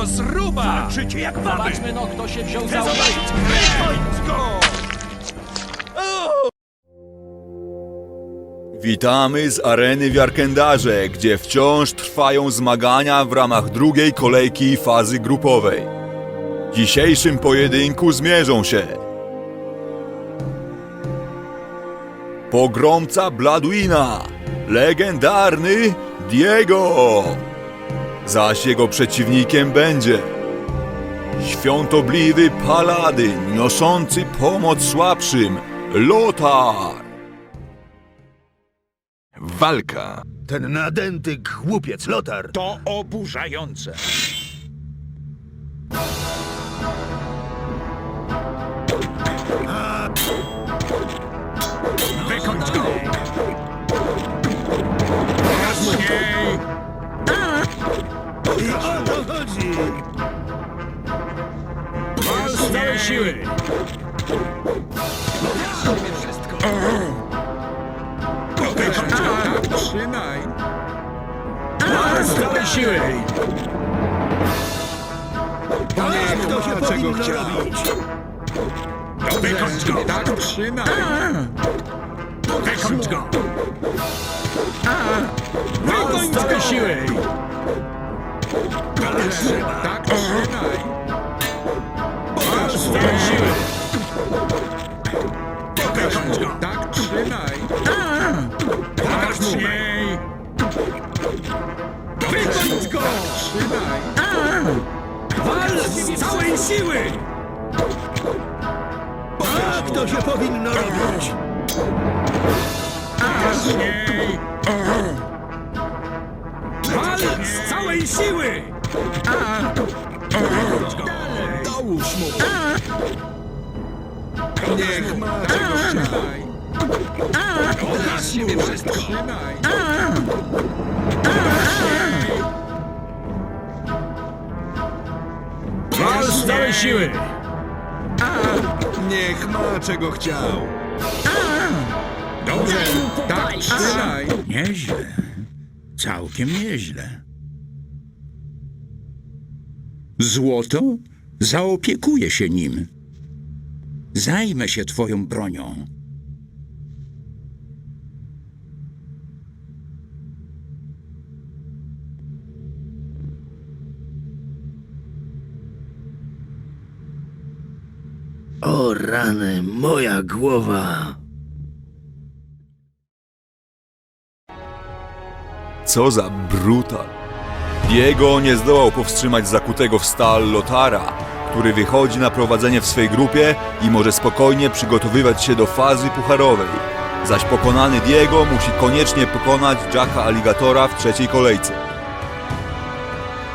Rozruba! Walczycie jak baby! Zobaczmy no, kto się wziął za zobaczyć krew! go! Witamy z areny w Jarkendarze, gdzie wciąż trwają zmagania w ramach drugiej kolejki fazy grupowej. W dzisiejszym pojedynku zmierzą się Pogromca Bladwina, legendarny Diego. Zaś jego przeciwnikiem będzie świątobliwy paladyn niosący pomoc słabszym, Lotar. Walka. Ten nadęty głupiec Lotar To oburzające. Z całej siły! Wykończ go! Tak, trzymaj! Wal z całej siły! Tak to się powinno robić! Wykończ go! Tak, trzymaj! Wykończ go! Wal z całej siły! Tak, trzymaj! Tak! Pokaż mu! Wykończ go! Trzymaj! Wal z całej siły! Tak to się powinno robić! Jaśniej! Wal z całej siły! Dołóż mu! Niech ma czego trzymaj! Od siebie wszystko! Wal z całej siły! Niech ma czego chciał. Dobrze, tak trzymaj! Nieźle. Całkiem nieźle. Złoto zaopiekuje się nim. Zajmę się twoją bronią. O rany, moja głowa! Co za brutal. Diego nie zdołał powstrzymać zakutego w stal Lotara, który wychodzi na prowadzenie w swej grupie i może spokojnie przygotowywać się do fazy pucharowej. Zaś pokonany Diego musi koniecznie pokonać Jacka Alligatora w trzeciej kolejce.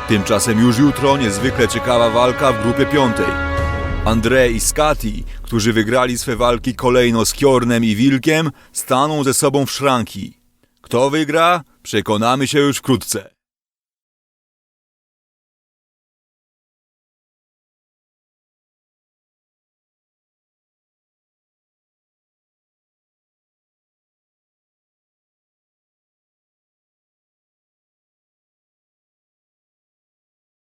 Tymczasem już jutro niezwykle ciekawa walka w grupie piątej. André i Skati, którzy wygrali swe walki kolejno z Kiornem i Wilkiem, staną ze sobą w szranki. Kto wygra? Przekonamy się już wkrótce.